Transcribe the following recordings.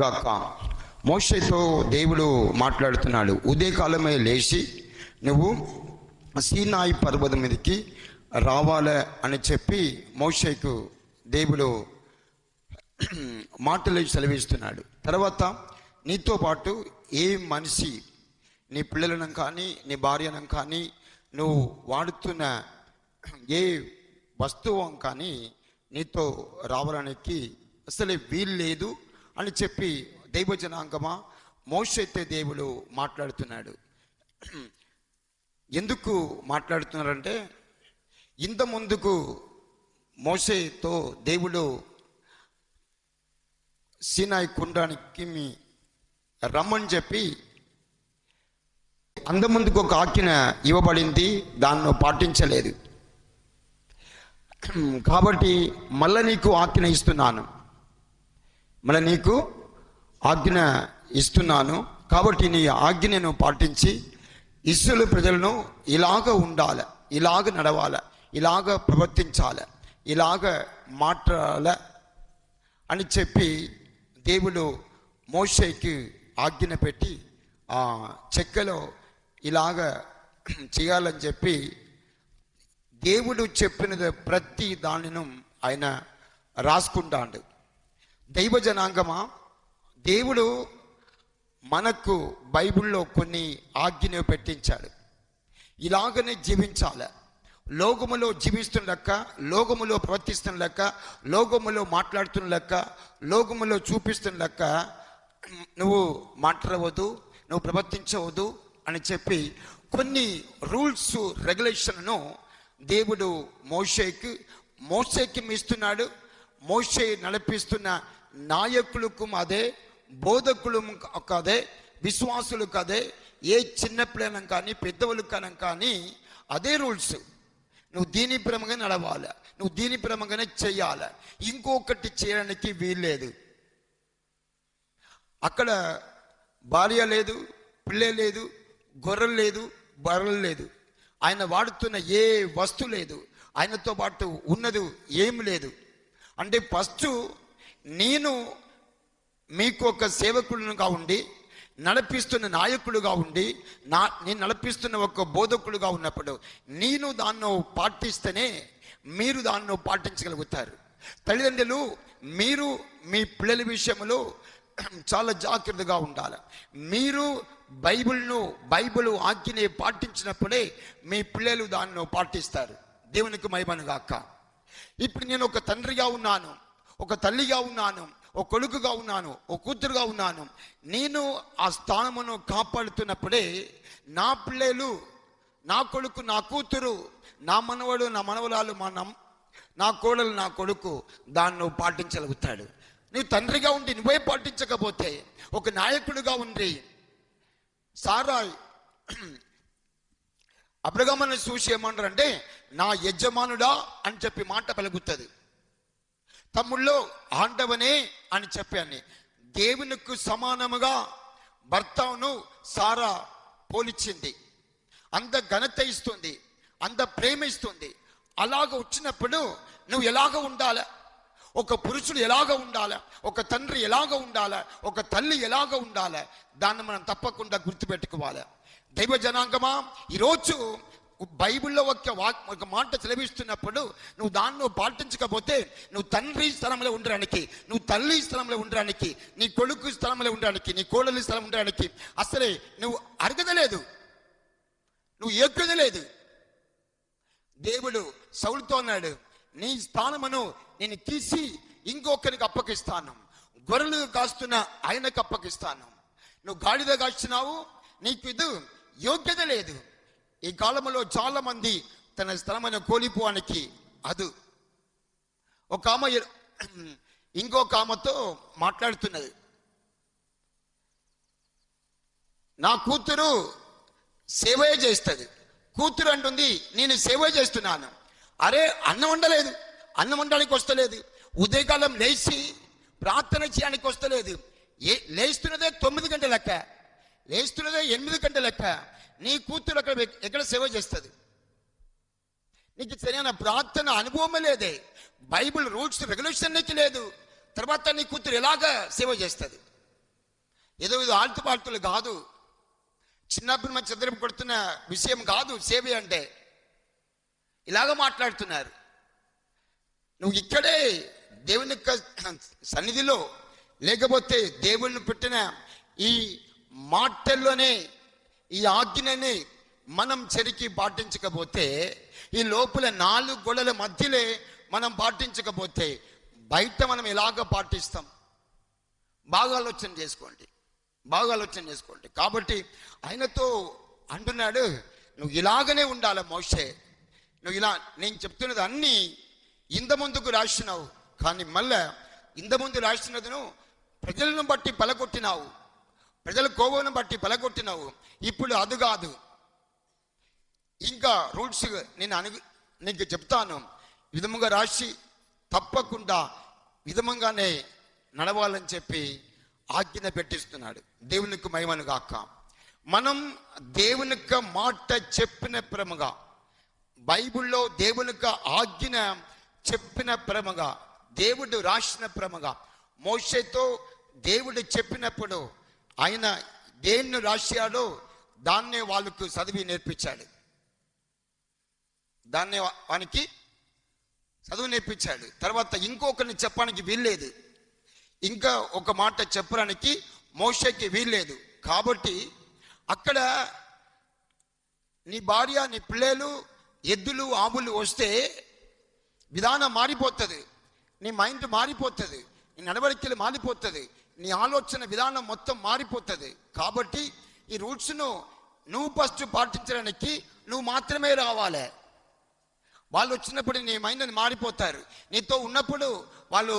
గాక. మోషేతో దేవుడు మాట్లాడుతున్నాడు. ఉదయకాలమే లేచి నువ్వు సీనాయి పర్వతం మీదకి రావాలే అని చెప్పి మోషేకు దేవుడు మాటలు సెలవిస్తున్నాడు. తర్వాత నీతో పాటు ఏ మనిషి నీ పిల్లలను కానీ నీ భార్యను కానీ నువ్వు వాడుతున్న ఏ వస్తువు కానీ నీతో రావడానికి అసలే వీలు లేదు. అని చెప్పి దైవ జనాంగమా మోషైతే దేవుడు మాట్లాడుతున్నాడు. ఎందుకు మాట్లాడుతున్నారంటే ఇంత ముందుకు మోసేతో దేవుడు సీనాయి కుండానికి రమ్మని చెప్పి అంత ముందుకు ఒక ఆజ్ఞ ఇవ్వబడింది దాన్ని పాటించలేదు. కాబట్టి మళ్ళీ నీకు ఆజ్ఞ ఇస్తున్నాను. మన నీకు ఆజ్ఞ ఇస్తున్నాను కాబట్టి నీ ఆజ్ఞను పాటించి ఇస్సులు ప్రజలను ఇలాగ ఉండాలి ఇలాగ నడవాలి ఇలాగ ప్రవర్తించాలి ఇలాగ మాట్లాడాల అని చెప్పి దేవుడు మోషేకి ఆజ్ఞ పెట్టి ఆ చెక్కలో ఇలాగ చేయాలని చెప్పి దేవుడు చెప్పినది ప్రతి దానిను ఆయన రాసుకుంటాడు. దైవ జనాంగమా దేవుడు మనకు బైబిల్లో కొన్ని ఆజ్ఞలు పెట్టించాడు. ఇలాగనే జీవించాలి. లోకములో జీవిస్తున్న లెక్క లోకములో ప్రవర్తిస్తున్న లెక్క లోకములో మాట్లాడుతున్న లెక్క లోకములో చూపిస్తున్న లెక్క నువ్వు మాట్లాడవద్దు నువ్వు ప్రవర్తించవద్దు అని చెప్పి కొన్ని రూల్స్ రెగ్యులేషన్ను దేవుడు మోషేకి మోషేకి ఇస్తున్నాడు. మోషే నడిపిస్తున్న నాయకులకు అదే బోధకులకు అదే విశ్వాసులకు అదే ఏ చిన్న కానీ పెద్దవాళ్ళు కానీ అదే రూల్స్. నువ్వు దీని ప్రేమగా నడవాలి. నువ్వు దీని ప్రేమగానే చేయాలి. ఇంకొకటి చేయడానికి వీల్లేదు. అక్కడ భార్య లేదు పిల్ల లేదు గొర్రెలు లేదు బర్రెలు లేదు. ఆయన వాడుతున్న ఏ వస్తువు లేదు. ఆయనతో పాటు ఉన్నది ఏం లేదు. అంటే ఫస్ట్ నేను మీకు ఒక సేవకుడుగా ఉండి నడిపిస్తున్న నాయకుడుగా ఉండి నా నేను నడిపిస్తున్న ఒక బోధకుడుగా ఉన్నప్పుడు నేను దాన్ని పాటిస్తేనే మీరు దాన్ని పాటించగలుగుతారు. తల్లిదండ్రులు మీరు మీ పిల్లల విషయంలో చాలా జాగ్రత్తగా ఉండాలి. మీరు బైబిల్ను బైబిల్ ఆజ్ఞని పాటించినప్పుడే మీ పిల్లలు దాన్ని పాటిస్తారు. దేవునికి మహిమను గాక. ఇప్పుడు నేను ఒక తండ్రిగా ఉన్నాను. ఒక తల్లిగా ఉన్నాను ఒక కొడుకుగా ఉన్నాను ఒక కూతురుగా ఉన్నాను. నేను ఆ స్థానమును కాపాడుతున్నప్పుడే నా పిల్లలు నా కొడుకు నా కూతురు నా మనవడు నా మనవరాలు మా నమ్ నా కోడలు నా కొడుకు దాన్ని నువ్వు పాటించగలుగుతాడు. నువ్వు తండ్రిగా ఉండి నువ్వే పాటించకపోతే ఒక నాయకుడిగా ఉండి సారాయ్ అబ్రగమని చూసి ఏమంటారంటే నా యజమానుడా అని చెప్పి మాట పలుకుతుంది. తమ్ముళ్ళు ఆండవనే అని చెప్పాను దేవునికి సమానముగా భర్తను సారా పోలిచ్చింది. అంత ఘనత ఇస్తుంది అంత ప్రేమ ఇస్తుంది. అలాగ వచ్చినప్పుడు నువ్వు ఎలాగ ఉండాలి? ఒక పురుషుడు ఎలాగ ఉండాలి? ఒక తండ్రి ఎలాగ ఉండాలి? ఒక తల్లి ఎలాగ ఉండాలి? దాన్ని మనం తప్పకుండా గుర్తుపెట్టుకోవాలి. దైవ జనాంగమా? ఈరోజు బైబిల్లో ఒక వాక్ ఒక మాట సెలవిస్తున్నప్పుడు నువ్వు దాన్ని నువ్వు పాటించకపోతే నువ్వు తండ్రి స్థలంలో ఉండడానికి నువ్వు తల్లి స్థలంలో ఉండడానికి నీ కొడుకు స్థలంలో ఉండడానికి నీ కోడలి స్థలం ఉండడానికి అసలే నువ్వు అరగదలేదు. నువ్వు ఎక్కుదలేదు దేవుడు సౌలుతో అన్నాడు నీ స్థానమును నేను తీసి ఇంకొకరికి అప్పగిస్తాను. గొర్రెలు కాస్తున్న ఆయనకు అప్పగిస్తాను. నువ్వు గాడిద కాస్తున్నావు నీకు ఇది యోగ్యత లేదు. ఈ కాలంలో చాలా మంది తన స్థలమైన కోలిపోవానికి అదు ఒక ఆమె ఇంకొక ఆమెతో మాట్లాడుతున్నది. నా కూతురు సేవే చేస్తుంది. కూతురు అంటుంది నేను సేవ చేస్తున్నాను. అరే అన్నం వండలేదు. అన్నం వండడానికి వస్తలేదు. ఉదయకాలం లేచి ప్రార్థన చేయడానికి వస్తలేదు. ఏ లేస్తున్నదే తొమ్మిది గంటల లెక్క. లేస్తున్నదే ఎనిమిది గంటల లెక్క. నీ కూతురు అక్కడ ఎక్కడ సేవ చేస్తుంది? నీకు సరైన ప్రార్థన అనుభవమే లేదే. బైబిల్ రూల్స్ రెగ్యులేషన్ నీకు లేదు. తర్వాత నీ కూతురు ఎలాగ సేవ చేస్తుంది? ఏదో ఏదో ఆల్తుపాల్తులు కాదు. చిన్నప్పుడు మన చదరపు కొడుతున్న విషయం కాదు సేవ అంటే. ఇలాగ మాట్లాడుతున్నారు. నువ్వు ఇక్కడే దేవుని యొక్క సన్నిధిలో లేకపోతే దేవుణ్ణి పెట్టిన ఈ మాటల్లోనే ఈ ఆజ్ఞని మనం చెరికి పాటించకపోతే ఈ లోపల నాలుగు గొడల మధ్యలే మనం పాటించకపోతే బయట మనం ఎలాగ పాటిస్తాం? బాగా ఆలోచన చేసుకోండి. బాగా ఆలోచన చేసుకోండి. కాబట్టి ఆయనతో అంటున్నాడు నువ్వు ఇలాగనే ఉండాలి మోషే? నువ్వు ఇలా నేను చెప్తున్నది అన్నీ ఇంత ముందుకు రాసినావు. కానీ మళ్ళా ఇంత ముందు రాసినదును ప్రజలను బట్టి పలగొట్టినావు. ప్రజల కోవను బట్టి పలగొట్టినావు. ఇప్పుడు అది కాదు. ఇంకా రూల్స్ నేను అను నీకు చెప్తాను. విధముగా రాసి తప్పకుండా విధముగానే నడవాలని చెప్పి ఆజ్ఞ పెట్టిస్తున్నాడు. దేవునికి మహిమను కాక మనం దేవుని మాట చెప్పిన ప్రేమగా బైబిల్లో దేవునికి ఆజ్ఞ చెప్పిన ప్రేమగా దేవుడు రాసిన ప్రేమగా మోషేతో దేవుడు చెప్పినప్పుడు ఆయన దేన్ని రాశాడో దాన్నే వాళ్ళకు చదివి నేర్పించాడు. దాన్నే వానికి చదువు నేర్పించాడు. తర్వాత ఇంకొకరిని చెప్పడానికి వీల్లేదు. ఇంకా ఒక మాట చెప్పడానికి మోషకి వీల్లేదు. కాబట్టి అక్కడ నీ భార్య నీ పిల్లలు ఎద్దులు ఆవులు వస్తే విధానం మారిపోతుంది. నీ మైండ్ మారిపోతుంది. నీ నడవడికలు మారిపోతుంది. నీ ఆలోచన విధానం మొత్తం మారిపోతుంది. కాబట్టి ఈ రూట్స్ను నువ్వు ఫస్ట్ పాటించడానికి నువ్వు మాత్రమే రావాలి. వాళ్ళు వచ్చినప్పుడు నీ మైండ్ మారిపోతారు. నీతో ఉన్నప్పుడు వాళ్ళు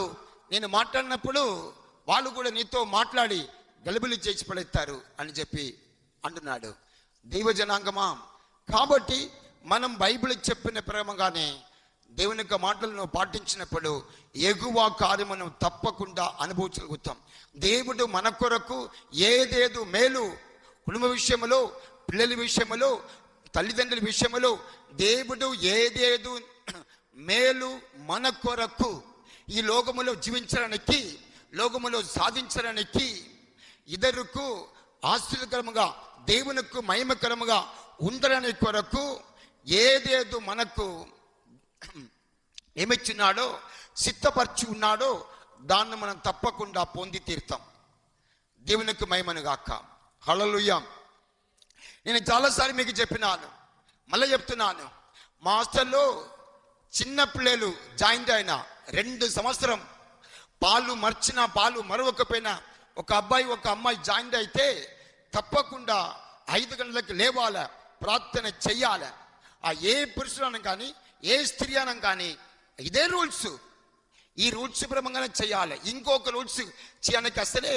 నేను మాట్లాడినప్పుడు వాళ్ళు కూడా నీతో మాట్లాడి గలుబులు చేసి పడేస్తారు అని చెప్పి అంటున్నాడు. దైవ జనాంగమా? కాబట్టి మనం బైబిల్ చెప్పిన ప్రేమగానే దేవుని యొక్క మాటలను పాటించినప్పుడు ఎగువ కార్యమును తప్పకుండా అనుభవించగలుగుతాం. దేవుడు మన కొరకు ఏదేదు మేలు కుటుంబ విషయములో పిల్లల విషయములో తల్లిదండ్రుల విషయములో దేవుడు ఏదేదు మేలు మన కొరకు ఈ లోకములో జీవించడానికి లోకములో సాధించడానికి ఇద్దరుకు ఆశ్చర్యకరముగా దేవునికి మహిమకరముగా ఉండడానికి కొరకు ఏదేదు మనకు ఏమిచ్చినాడో సిద్ధపరిచి ఉన్నాడో దాన్ని మనం తప్పకుండా పొంది తీరుతాం. దేవునికి మహిమను గాక. హళలుయ్యాం నేను చాలాసార్లు మీకు చెప్పినాను మళ్ళీ చెప్తున్నాను. మా హాస్టల్లో చిన్న పిల్లలు జాయింట్ అయిన రెండు సంవత్సరం పాలు మర్చినా పాలు మరవకపోయినా ఒక అబ్బాయి ఒక అమ్మాయి జాయింట్ అయితే తప్పకుండా ఐదు గంటలకు లేవాల ప్రార్థన చెయ్యాల? ఆ ఏ పురుషులను కానీ ఏ స్త్రీ అనం కానీ ఇదే రూల్స్. ఈ రూల్స్ ప్రమంగానే చేయాలి. ఇంకొక రూల్స్ చేయడానికి అసలే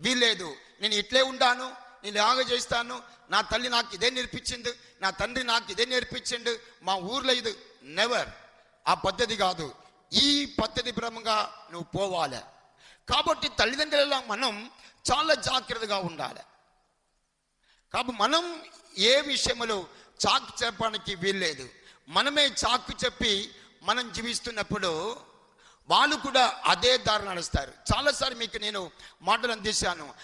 వీల్లేదు. నేను ఇట్లే ఉండాను నేను ఇలాగ చేస్తాను నా తల్లి నాకు ఇదే నేర్పించింది నా తండ్రి నాకు ఇదే నేర్పించిండు మా ఊర్లో ఇది నెవర్ ఆ పద్ధతి కాదు. ఈ పద్ధతి ప్రమంగా నువ్వు పోవాలి. కాబట్టి తల్లిదండ్రుల మనం చాలా జాగ్రత్తగా ఉండాలి. కాబట్టి మనం ఏ విషయంలో చాకు చెప్పడానికి వీల్లేదు. మనమే చాకు చెప్పి మనం జీవిస్తున్నప్పుడు వాళ్ళు కూడా అదే దారి నడుస్తారు. చాలాసార్లు మీకు నేను మాటలు అందించాను.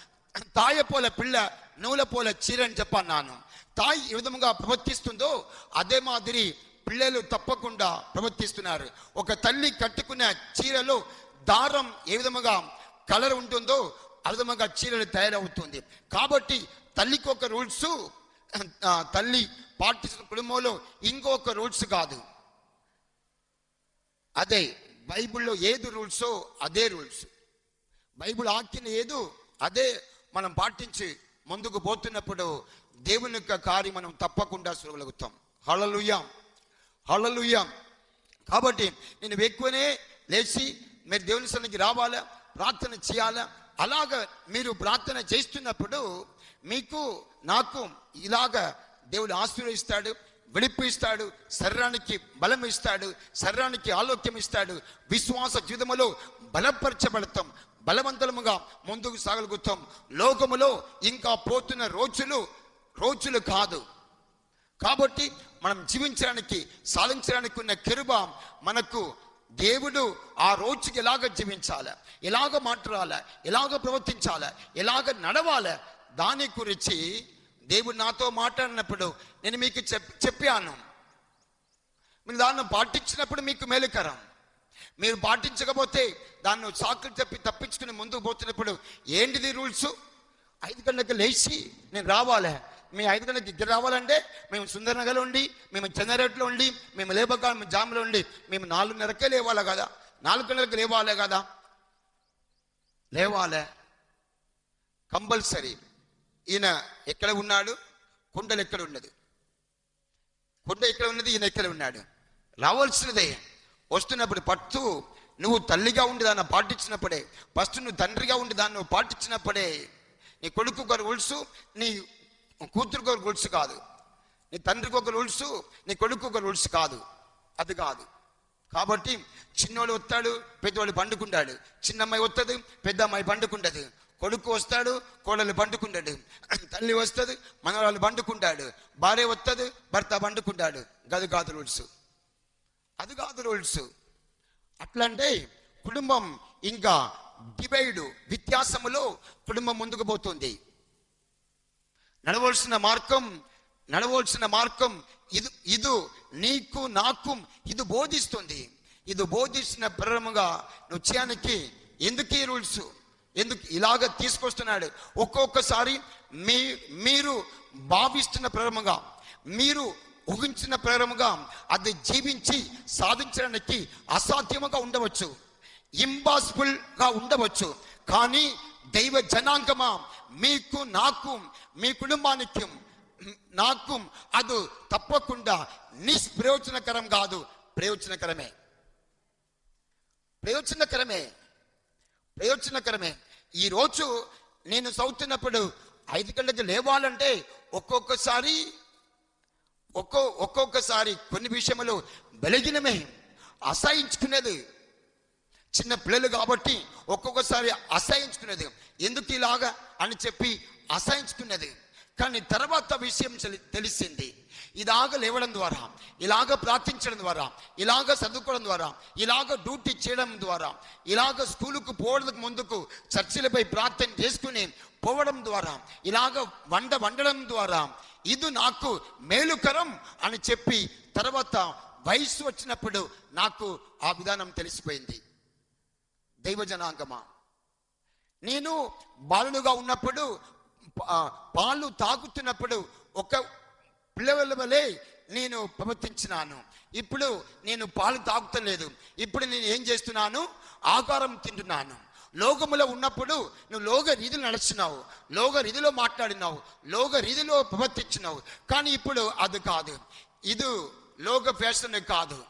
తాయపోల పిల్ల నూలపోల చీర అని చెప్పన్నాను తాయి ఏ విధముగా ప్రవర్తిస్తుందో అదే మాదిరి పిల్లలు తప్పకుండా ప్రవర్తిస్తున్నారు. ఒక తల్లి కట్టుకున్న చీరలో దారం ఏ విధముగా కలర్ ఉంటుందో ఆ విధముగా చీరలు తయారవుతుంది. కాబట్టి తల్లికి ఒక రూల్స్ తల్లి పాటిస్తున్న కుటుంబంలో ఇంకొక రూల్స్ కాదు. అదే బైబిల్లో ఏది రూల్సో అదే రూల్స్. బైబిల్ ఆజ్ఞ ఏదో అదే మనం పాటించి ముందుకు పోతున్నప్పుడు దేవుని యొక్క కార్యం మనం తప్పకుండా చూడగలుగుతాం. హళలుయ్యాం హళలుయ్యాం కాబట్టి నేను ఎక్కువనే లేచి మీరు దేవుని సన్నిధికి రావాలా? ప్రార్థన చేయాలా? అలాగ మీరు ప్రార్థన చేస్తున్నప్పుడు మీకు నాకు ఇలాగ దేవుడు ఆశీర్వదిస్తాడు విడిపు ఇస్తాడు శరీరానికి బలం ఇస్తాడు శరీరానికి ఆలోక్యం ఇస్తాడు విశ్వాస జీవితములో బలపరచబడతాం బలవంతముగా ముందుకు సాగలుగుతాం. లోకములో ఇంకా పోతున్న రోజులు రోజులు కాదు. కాబట్టి మనం జీవించడానికి సాధించడానికి ఉన్న కిరుబ మనకు దేవుడు ఆ రోజుకి ఎలాగ జీవించాలి? ఎలాగ మాట్లాడాలి? ఎలాగ ప్రవర్తించాలి? ఎలాగ నడవాలి? దాని గురించి దేవుడు నాతో మాట్లాడినప్పుడు నేను మీకు చెప్ చెప్పాను. మీరు దాన్ని పాటించినప్పుడు మీకు మేలుకరం. మీరు పాటించకపోతే దాన్ని సాకులు చెప్పి తప్పించుకుని ముందుకు పోతున్నప్పుడు ఏంటిది రూల్స్? ఐదు గంటలకు లేచి నేను రావాలి. మీ ఐదు గంటలకు ఇద్దరు రావాలంటే మేము సుందరనగర్లో ఉండి మేము చెన్నరెడ్లో ఉండి మేము లేబగా మేము జాములో ఉండి మేము నాలుగున్నరకే లేవాలి కదా. నాలుగు గంటలకు లేవాలి కదా. లేవాలే. కంపల్సరీ. ఈయన ఎక్కడ ఉన్నాడు? కొండలు ఎక్కడ ఉన్నది? కుండ ఎక్కడ ఉన్నది? ఈయన ఎక్కడ ఉన్నాడు? రావాల్సినదే. వస్తున్నప్పుడు పట్టు నువ్వు తల్లిగా ఉండి దాన్ని పాటించినప్పుడే ఫస్ట్ నువ్వు తండ్రిగా ఉండి దాన్ని నువ్వు పాటించినప్పుడే నీ కొడుకు ఒక రూల్స్ నీ కూతురుకు ఒక రూల్స్ కాదు. నీ తండ్రికి ఒక రూల్స్ నీ కొడుకు ఒక రూల్స్ కాదు. అది కాదు. కాబట్టి చిన్నోడు వస్తాడు పెద్దవాడు పండుకుంటాడు. చిన్నమ్మాయి వస్తుంది పెద్ద అమ్మాయి పండుకుంటుంది. కొడుకు వస్తాడు కోడలు పండుకుంటాడు. తల్లి వస్తుంది మనవరాలు పండుకుంటాడు భార్య వస్తుంది భర్త పండుకుంటాడు. గది కాదు రూల్స్. అది కాదు రూల్స్. అట్లా అంటే కుటుంబం ఇంకా డివైడ్ వ్యత్యాసములో కుటుంబం ముందుకు పోతుంది. నడవలసిన మార్గం నడవలసిన మార్గం ఇది ఇది నీకు నాకు ఇది బోధిస్తుంది. ఇది బోధించిన ప్రేమగా నువ్వు చేయడానికి ఎందుకు ఈ రూల్స్? ఎందుకు ఇలాగ తీసుకొస్తున్నాడు? ఒక్కొక్కసారి మీ మీరు భావిస్తున్న ప్రేమగా మీరు ఊహించిన ప్రేమగా అది జీవించి సాధించడానికి అసాధ్యముగా ఉండవచ్చు. ఇంపాసిబుల్గా ఉండవచ్చు. కానీ దైవ జనాంగమా మీకు నాకు మీ కుటుంబానికి నాకు అది తప్పకుండా నిష్ప్రయోజనకరం కాదు ప్రయోజనకరమే. ప్రయోజనకరమే. ప్రయోజనకరమే. ఈరోజు నేను చదువుతున్నప్పుడు ఐదు గంటలకు లేవాలంటే ఒక్కొక్కసారి ఒక్కో ఒక్కొక్కసారి కొన్ని విషయములు బలగినమే అసహించుకునేది. చిన్న పిల్లలు కాబట్టి ఒక్కొక్కసారి అసహించుకునేది. ఎందుకు ఇలాగా అని చెప్పి అసహించుకునేది. కానీ తర్వాత విషయం తెలి- తెలిసింది. ఇలాగ లేవడం ద్వారా ఇలాగ ప్రార్థించడం ద్వారా ఇలాగ చదువుకోవడం ద్వారా ఇలాగ డ్యూటీ చేయడం ద్వారా ఇలాగ స్కూలుకు పోవడానికి ముందుకు చర్చిలపై ప్రార్థన చేసుకుని పోవడం ద్వారా ఇలాగ వంట వండడం ద్వారా ఇది నాకు మేలుకరం అని చెప్పి తర్వాత వయసు వచ్చినప్పుడు నాకు ఆ విధానం తెలిసిపోయింది. దైవజనాంగమా. నేను బాలుడుగా ఉన్నప్పుడు పాలు తాగుతున్నప్పుడు ఒక పిల్లవల వలె నేను ప్రవర్తించినాను. ఇప్పుడు నేను పాలు తాగుతలేదు. ఇప్పుడు నేను ఏం చేస్తున్నాను? ఆకారం తింటున్నాను. లోకములో ఉన్నప్పుడు నువ్వు లోక రీతిలో నడుస్తున్నావు. లోక రీతిలో మాట్లాడినావు. లోక రీతిలో ప్రవర్తించినావు. కానీ ఇప్పుడు అది కాదు. ఇది లోక ఫ్యాషన్ కాదు.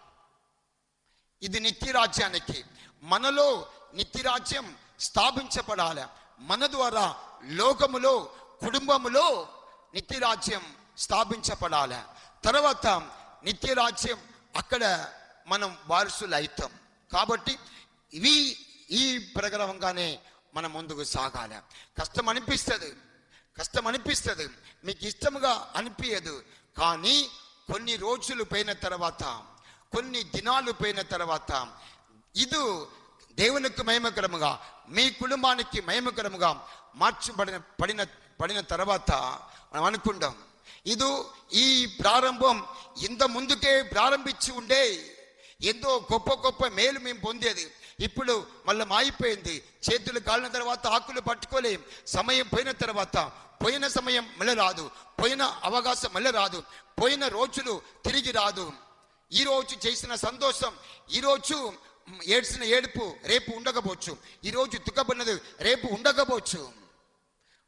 ఇది నిత్యరాజ్యానికి. మనలో నిత్యరాజ్యం స్థాపించబడాలి. మన ద్వారా లోకములో కుటుంబములో నిత్యరాజ్యం స్థాపించబడాలి. తర్వాత నిత్యరాజ్యం అక్కడ మనం వారసులు అవుతాం కాబట్టి ఇవి ఈ ప్రకారంగానే మనం ముందుకు సాగాలి. కష్టం అనిపిస్తుంది. కష్టం అనిపిస్తుంది. మీకు ఇష్టముగా అనిపించదు కానీ కొన్ని రోజులు పోయిన తర్వాత కొన్ని దినాలు పోయిన తర్వాత ఇది దేవునికి మహిమకరముగా మీ కుటుంబానికి మహిమకరముగా మార్చబడిన పడిన పడిన తర్వాత మనం అనుకుంటాం. ఇది ఈ ప్రారంభం ఇంత ముందుకే ప్రారంభించి ఉండే ఎంతో గొప్ప గొప్ప మేలు మేము పొందేది. ఇప్పుడు మళ్ళీ మాయిపోయింది. చేతులు కాలిన తర్వాత ఆకులు పట్టుకోలేం. సమయం పోయిన తర్వాత పోయిన సమయం మళ్ళీ రాదు. పోయిన అవకాశం మళ్ళీ రాదు. పోయిన రోజులు తిరిగి రాదు. ఈరోజు చేసిన సంతోషం ఈరోజు ఏడ్చిన ఏడుపు రేపు ఉండకపోవచ్చు. ఈరోజు దుఃఖపడినది రేపు ఉండకపోవచ్చు.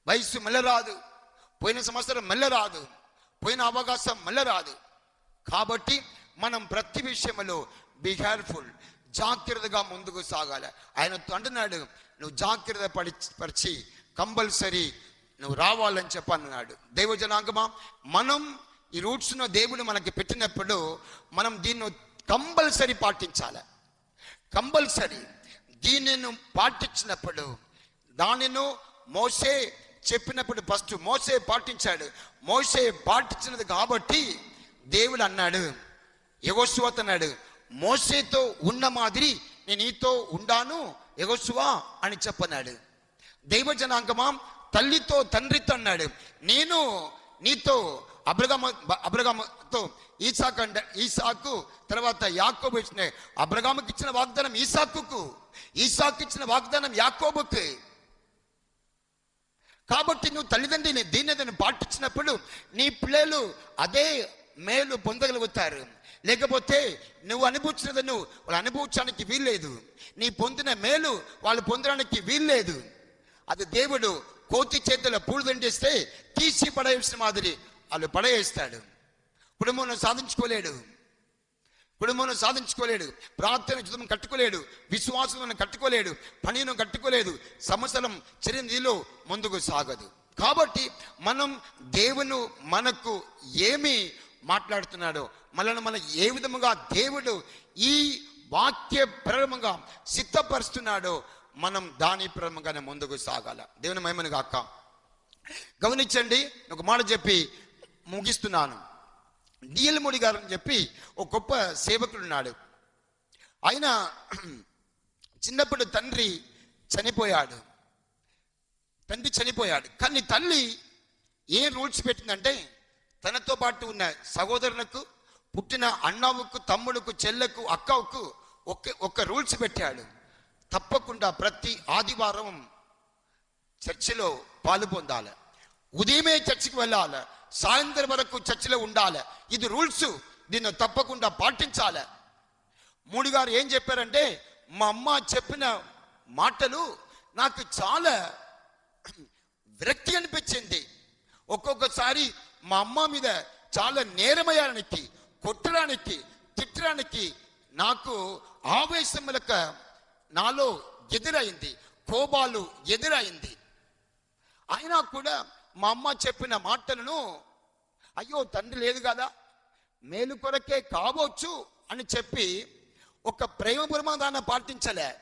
వయస్సు మళ్ళీ రాదు. పోయిన సంవత్సరం మళ్ళీ రాదు. పోయిన అవకాశం మళ్ళీ రాదు. కాబట్టి మనం ప్రతి విషయంలో బీ కేర్ఫుల్ జాగ్రత్తగా ముందుకు సాగాలి. ఆయన అంటున్నాడు నువ్వు జాగ్రత్త పడి పరిచి కంపల్సరీ నువ్వు రావాలని చెప్పన్నాడు దైవ జనాంగమా మనం ఈ రూట్స్ను దేవుడు మనకి పెట్టినప్పుడు మనం దీన్ని కంపల్సరీ పాటించాలి. కంపల్సరీ దీనిని పాటించినప్పుడు దానిను మోసే చెప్పినప్పుడు ఫస్ట్ మోసే పాటించాడు. మోసే పాటించినది కాబట్టి దేవుడు అన్నాడు. యగోశువత్ అన్నాడు మోసేతో ఉన్న మాదిరి నేను నీతో ఉండాను ఎగోసువా అని చెప్పన్నాడు. దైవ జనాంగమా తల్లితో తండ్రితో అన్నాడు. నేను నీతో అబ్రగమ అబ్రగమతో ఈసాకు అంట ఈసాకు తర్వాత యాకోబు ఇచ్చిన అబ్రగామకి ఇచ్చిన వాగ్దానం ఈసాకుకు ఈసాకు ఇచ్చిన వాగ్దానం యాకోబుకి. కాబట్టి నువ్వు తల్లిదండ్రిని దీన్ని నేను పాటించినప్పుడు నీ పిల్లలు అదే మేలు పొందగలుగుతారు. లేకపోతే నువ్వు అనుభవించినది నువ్వు వాళ్ళు అనుభవించడానికి వీల్లేదు. నీ పొందిన మేలు వాళ్ళు పొందడానికి వీల్లేదు. అది దేవుడు కోతి చేతుల పూలు దండిస్తే తీసి పడేసిన మాదిరి వాళ్ళు పడేస్తాడు. కుటుంబంలో సాధించుకోలేడు. కుటుంబం సాధించుకోలేడు. ప్రార్థన జీవితం కట్టుకోలేడు. విశ్వాసం కట్టుకోలేడు. పనిను కట్టుకోలేదు. సంవత్సరం చిరంజీలో ముందుకు సాగదు. కాబట్టి మనం దేవును మనకు ఏమి మాట్లాడుతున్నాడో మనల్ని మన ఏ విధముగా దేవుడు ఈ వాక్య ప్రేమగా సిద్ధపరుస్తున్నాడో మనం దాని ప్రేమగానే ముందుకు సాగాల. దేవుని మహిమను కాక గమనించండి. ఒక మాట చెప్పి ముగిస్తున్నాను. డిఎల్ముడి గారు అని చెప్పి ఒక గొప్ప సేవకుడు ఉన్నాడు ఆయన చిన్నప్పుడు తండ్రి చనిపోయాడు. తండ్రి చనిపోయాడు. కానీ తల్లి ఏ రూల్స్ పెట్టిందంటే తనతో పాటు ఉన్న సహోదరులకు పుట్టిన అన్నవుకు తమ్ముడుకు చెల్లెకు అక్కకు ఒక ఒక రూల్స్ పెట్టాడు. తప్పకుండా ప్రతి ఆదివారం చర్చిలో పాలు పొందాలి. ఉదయమే చర్చికి వెళ్ళాలి. సాయంత్రం వరకు చర్చిలో ఉండాలి. ఇది రూల్స్. దీన్ని తప్పకుండా పాటించాలి. మూడు గారు ఏం చెప్పారంటే మా అమ్మ చెప్పిన మాటలు నాకు చాలా విరక్తి అనిపించింది. ఒక్కొక్కసారి మా అమ్మ మీద చాలా నేరమయ్యడానికి కొట్టడానికి తిట్టడానికి నాకు ఆవేశం నాలో ఎదురైంది. కోపాలు ఎదురైంది. అయినా కూడా మా అమ్మ చెప్పిన మాటలను అయ్యో తండ్రి లేదు కదా మేలు కొరకే కావచ్చు అని చెప్పి ఒక ప్రేమ దాన్ని పాటించలే.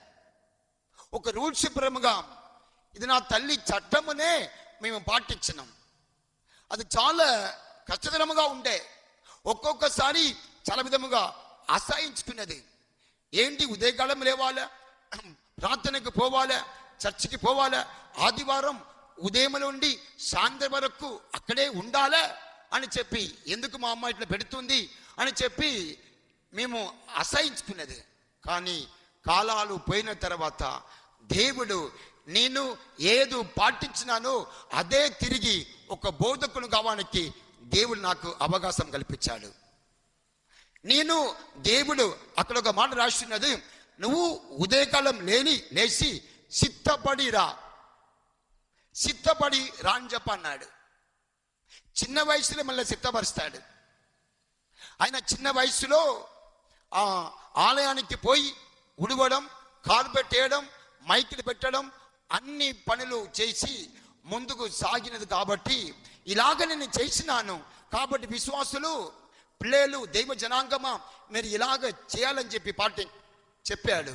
ఒక రూల్స్ ప్రేమగా ఇది నా తల్లి చట్టమునే మేము పాటించినాం. అది చాలా కష్టతరముగా ఉండే. ఒక్కొక్కసారి చాలా విధముగా అసహించుకున్నది. ఏంటి ఉదయకాలం లేవాలా? ప్రార్థనకు పోవాలా? చర్చికి పోవాలా? ఆదివారం ఉదయంలో ఉండి సాయంత్రం వరకు అక్కడే ఉండాలా అని చెప్పి ఎందుకు మా అమ్మ ఇట్లా పెడుతుంది అని చెప్పి మేము అసహించుకున్నది. కానీ కాలాలు పోయిన తర్వాత దేవుడు నేను ఏదో పాటించినానో అదే తిరిగి ఒక బోధకును కావడానికి దేవుడు నాకు అవకాశం కల్పించాడు. నేను దేవుడు అక్కడ ఒక మాట రాస్తున్నది నువ్వు ఉదయకాలం లేని లేచి సిద్ధపడిరా. సిద్ధపడి రా చెప్పన్నాడు చిన్న వయసులో మళ్ళీ సిద్ధపరుస్తాడు. ఆయన చిన్న వయసులో ఆ ఆలయానికి పోయి ఉడవడం కాలు పెట్టేయడం మైకులు పెట్టడం అన్ని పనులు చేసి ముందుకు సాగినది కాబట్టి ఇలాగ నేను చేసినాను. కాబట్టి విశ్వాసులు పిల్లలు దైవ జనాంగమా మీరు ఇలాగ చేయాలని చెప్పి పాటి చెప్పాడు.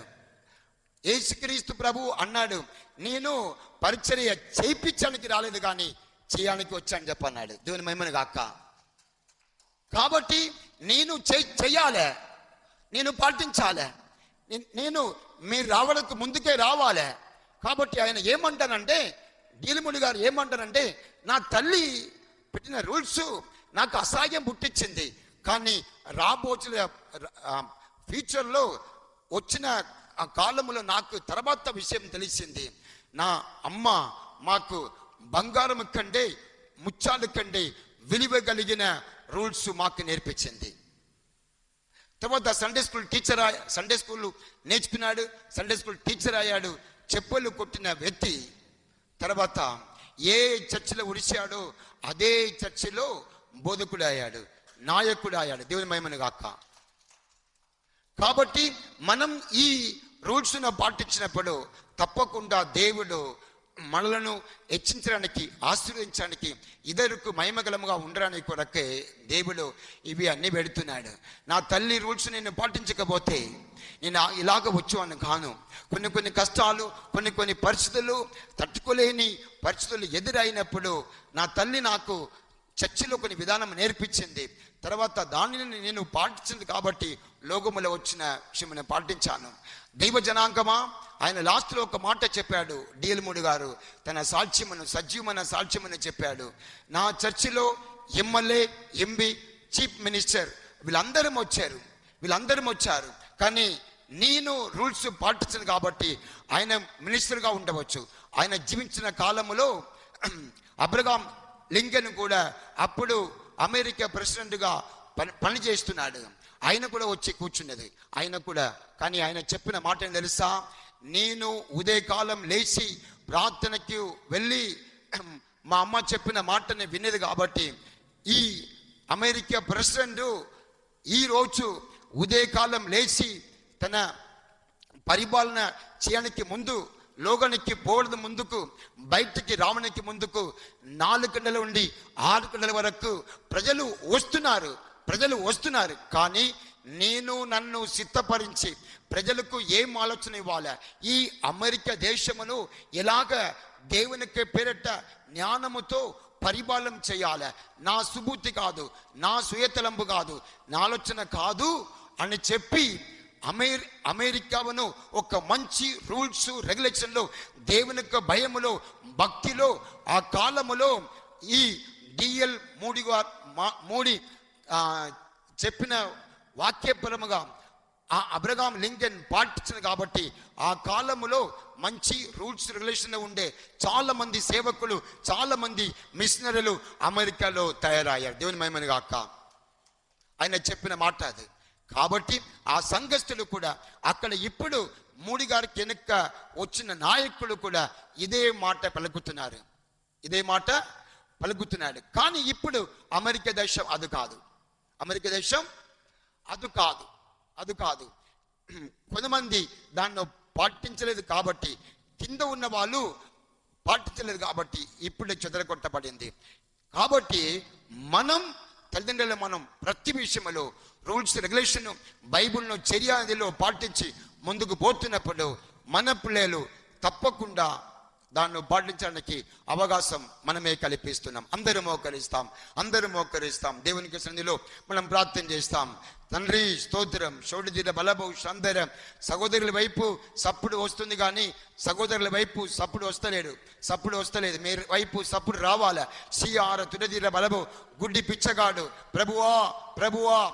యేసుక్రీస్తు ప్రభు అన్నాడు నేను పరిచర్య చేయించడానికి రాలేదు కానీ చేయడానికి వచ్చాను చెప్పన్నాడు దేవుని మహిమని కాక కాబట్టి నేను చే- చెయ్యాలే. నేను పాటించాలే. నేను మీరు రావడానికి ముందుకే రావాలే. కాబట్టి ఆయన ఏమంటానంటే డీలిముడి గారు ఏమంటారంటే నా తల్లి పెట్టిన రూల్స్ నాకు అసహ్యం పుట్టించింది. కానీ రాబోచిన ఫ్యూచర్లో వచ్చిన ఆ కాలంలో నాకు తర్వాత విషయం తెలిసింది. నా అమ్మ మాకు బంగారం కంటే ముత్యాల కంటే విలువ కలిగిన రూల్స్ మాకు నేర్పించింది. తర్వాత Sunday school teacher Sunday school నేర్చుకున్నాడు సండే స్కూల్ టీచర్ అయ్యాడు చెప్పులు కొట్టిన వ్యక్తి. తర్వాత ఏ చర్చిలో ఉడిచాడో అదే చర్చిలో బోధకుడు అయ్యాడు నాయకుడు అయ్యాడు. దేవుని మహిమను కాక కాబట్టి మనం ఈ రూల్స్ను పాటించినప్పుడు తప్పకుండా దేవుడు మనలను హెచ్చించడానికి ఆశీర్వదించడానికి ఇద్దరుకు మహిమగలముగా ఉండడానికి కొరకే దేవుడు ఇవి అన్ని పెడుతున్నాడు. నా తల్లి రూల్స్ నేను పాటించకపోతే నేను ఇలాగ వచ్చేవాడిని కాను. కొన్ని కొన్ని కష్టాలు కొన్ని కొన్ని పరిస్థితులు తట్టుకోలేని పరిస్థితులు ఎదురైనప్పుడు నా తల్లి నాకు చర్చిలో కొన్ని విధానం నేర్పించింది. తర్వాత దానిని నేను పాటించింది కాబట్టి లోకములో వచ్చిన విషయం పాటించాను. దైవ జనాంగమా? ఆయన లాస్ట్లో ఒక మాట చెప్పాడు డిఎల్ముడి గారు. తన సాక్ష్యమును సజీవమైన సాక్ష్యమని చెప్పాడు. నా చర్చిలో ఎమ్మెల్యే ఎంపీ చీఫ్ మినిస్టర్ వీళ్ళందరం వచ్చారు. వీళ్ళందరం వచ్చారు. కానీ నేను రూల్స్ పాటించను కాబట్టి ఆయన మినిస్టర్గా ఉండవచ్చు. ఆయన జీవించిన కాలములో అబ్రగాం లింకన్ కూడా అప్పుడు అమెరికా ప్రెసిడెంట్గా పని పని చేస్తున్నాడు. ఆయన కూడా వచ్చి కూర్చున్నది. ఆయన కూడా కానీ ఆయన చెప్పిన మాట తెలుసా? నేను ఉదయకాలం లేచి ప్రార్థనకి వెళ్ళి మా అమ్మ చెప్పిన మాటని వినేది కాబట్టి ఈ అమెరికా ప్రెసిడెంట్ ఈ రోజు ఉదయకాలం లేచి తన పరిపాలన చేయడానికి ముందు లోగనికి పోవడం ముందుకు బయటికి రావడానికి ముందుకు నాలుగు గంటల నుండి ఆరు గంటల వరకు ప్రజలు వస్తున్నారు. ప్రజలు వస్తున్నారు. కానీ నేను నన్ను సిద్ధపరించి ప్రజలకు ఏం ఆలోచన ఇవ్వాలి? ఈ అమెరికా దేశమును ఎలాగ దేవునికి పేరట జ్ఞానముతో పరిపాలన చేయాలి? నా సుబుద్ధి కాదు నా సుయతలంబు కాదు నా ఆలోచన కాదు అని చెప్పి అమెరి అమెరికాను ఒక మంచి రూల్స్ రెగ్యులేషన్లో దేవుని యొక్క భయములో భక్తిలో ఆ కాలములో ఈ డిఎల్ మూడి గారు మా- మోడీ చెప్పిన వాక్యపరముగా ఆ అబ్రగాం లింకన్ పాటించింది కాబట్టి ఆ కాలములో మంచి రూల్స్ రెగ్యులేషన్ ఉండే చాలా మంది సేవకులు చాలా మంది మిషనరీలు అమెరికాలో తయారయ్యారు. దేవుని మహిమని కాక ఆయన చెప్పిన మాట అది. కాబట్టి ఆ సంఘస్థులు కూడా అక్కడ ఇప్పుడు మూడి గారి వెనుక వచ్చిన నాయకులు కూడా ఇదే మాట పలుకుతున్నారు. ఇదే మాట పలుకుతున్నాడు. కానీ ఇప్పుడు అమెరికా దేశం అది కాదు. అమెరికా దేశం? అది కాదు అది కాదు. కొంతమంది దాన్ని పాటించలేదు కాబట్టి కింద ఉన్న వాళ్ళు పాటించలేదు కాబట్టి ఇప్పుడే చెదరగొట్టబడింది. కాబట్టి మనం తల్లిదండ్రులు మనం ప్రతి విషయంలో రూల్స్ రెగ్యులేషన్ బైబిల్ను చర్యాదిలో పాటించి ముందుకు పోతున్నప్పుడు మన పిల్లలు తప్పకుండా దాన్ని పాటించడానికి అవకాశం మనమే కల్పిస్తున్నాం. అందరూ మోకరిస్తాం అందరూ మోకరిస్తాం దేవునికి సన్నిధిలో మనం ప్రార్థన చేస్తాం. తండ్రి స్తోత్రం. షోడిదిర బలభౌ సందరం. సహోదరుల వైపు సప్పుడు వస్తుంది కానీ సహోదరుల వైపు సప్పుడు వస్తలేడు. సప్పుడు వస్తలేదు. మీరు వైపు సప్పుడు రావాలా? సిఆర్ తుడదిర బలభు గుడ్డి పిచ్చగాడు. ప్రభువా ప్రభువా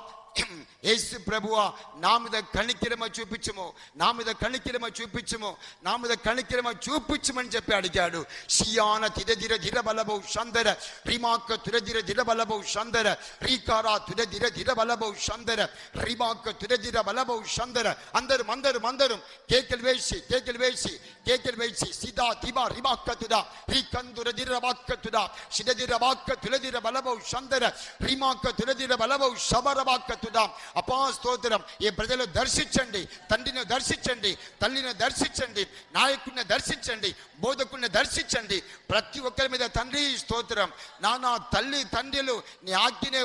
యేసు ప్రభువా నా మీద కణికిరమ చూపించము నా మీద కణికిరమ చూపించము నా మీద కణికిరమ చూపించమని చెప్పి అడిగాడు షియాన తిరదిర ధిర బలబౌ సందర రిమాక తురదిర ధిర బలబౌ సందర రీకారా తురదిర ధిర బలబౌ సందర రిమాక తురదిర బలబౌ సందర అందరు అందరు అందరు కేకలు వేసి కేకలు వేసి కేకలు వేసి సిదా తిబా రిమాక తుదా రీకందుర దిర వాక్క తుదా సిడదిర వాక్క తులదిర బలబౌ సందర రిమాక తులదిర బలబౌ శబర వాక్క తుదా అపా స్తోత్రం ఈ ప్రజలు దర్శించండి తండ్రిని దర్శించండి తల్లిని దర్శించండి నాయకుడిని దర్శించండి బోధకుడిని దర్శించండి. ప్రతి ఒక్కరి మీద తండ్రి స్తోత్రం. నానా తల్లి తండ్రులు నీ ఆజ్ఞనే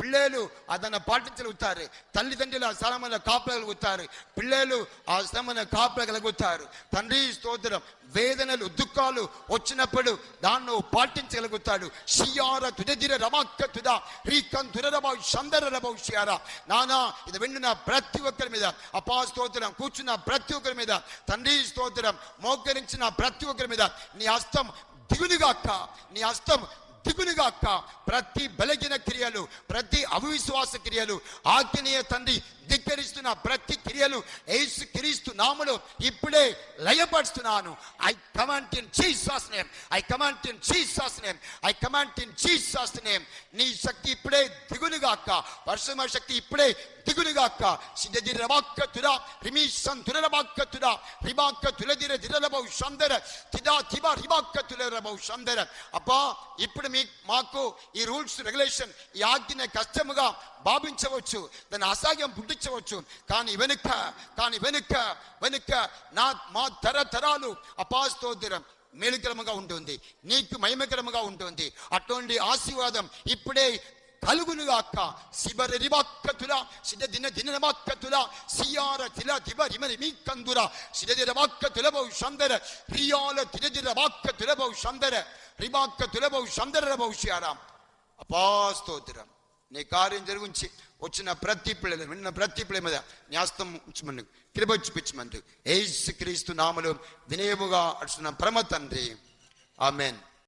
పిల్లలు అదನ್ನು పాటించగలుగుతారు తల్లిదండ్రులు ఆ స్థలమైన కాపలగలుగుతారు పిల్లలు ఆ స్థలమైన కాపలగలుగుతారు తండ్రి స్తోత్రం వేదనలు దుఃఖాలు వచ్చినప్పుడు దాన్ని పాటించగలుగుతాడు. షియార తుదదిర రమాక్క తుద హ్రీకం తురరబౌ సందర రబౌ షియార నానా ఇది వింటున్న ప్రతి ఒక్కరి మీద అపా స్తోత్రం కూర్చున్న ప్రతి ఒక్కరి మీద తండ్రి స్తోత్రం మోకరించిన ప్రతి ఒక్కరి మీద నీ హస్తం దిగులుగాక నీ హస్తం దిగులుగాక ప్రతి బలగిన క్రియలు ప్రతి అవిశ్వాస క్రియలు ఆగ్నేయ తండ్రి ధిక్కరిస్తున్న ప్రతి క్రియలు యేసు క్రీస్తు నామలో ఇప్పుడే లయపరుస్తున్నాను. I command in Jesus name I command in Jesus name I command in Jesus name నీ శక్తి ఇప్పుడే దిగులుగాక వర్షమ శక్తి ఇప్పుడే దిగులుగాక సిద్ధి రవాక్క తురా రిమీషన్ తురరవాక్క తురా రివాక్క తులదిర దిరలబౌ సందర తిదా తిబా రివాక్క తులరబౌ సందర అబ్బా ఇప్పుడు మీ మాకు ఈ రూల్స్ రెగ్యులేషన్ ఈ ఆజ్ఞ కష్టముగా భావించవచ్చు దాన్ని అసహ్యం పుట్టించవచ్చు కానీ వెనుక కానీ వెనుక వెనుక నా మా తరతరాలు అపాస్తోదిరం మేలుకరముగా ఉంటుంది నీకు మహిమకరముగా ఉంటుంది అటువంటి ఆశీర్వాదం ఇప్పుడే కలుగునుగాక. శిబరి రివాక్కతుల సిడ దిన దినమాక్కతుల సియార తిల దివ రిమరి మీ కందుర సిడ దిన వాక్క తులబౌ సందర రియాల తిర దిన వాక్క తులబౌ సందర రివాక్క తులబౌ సందర రబౌ సియారాం అపాస్తోత్రం నీ కార్యం జరిగించి వచ్చిన ప్రతి పిల్లలు విన్న ప్రతి పిల్లల మీద న్యాస్తం ఉంచమని కృప చూపించమంటూ ఏసు క్రీస్తు నామలు వినయముగా అడుచున్న పరమ తండ్రి. ఆమెన్.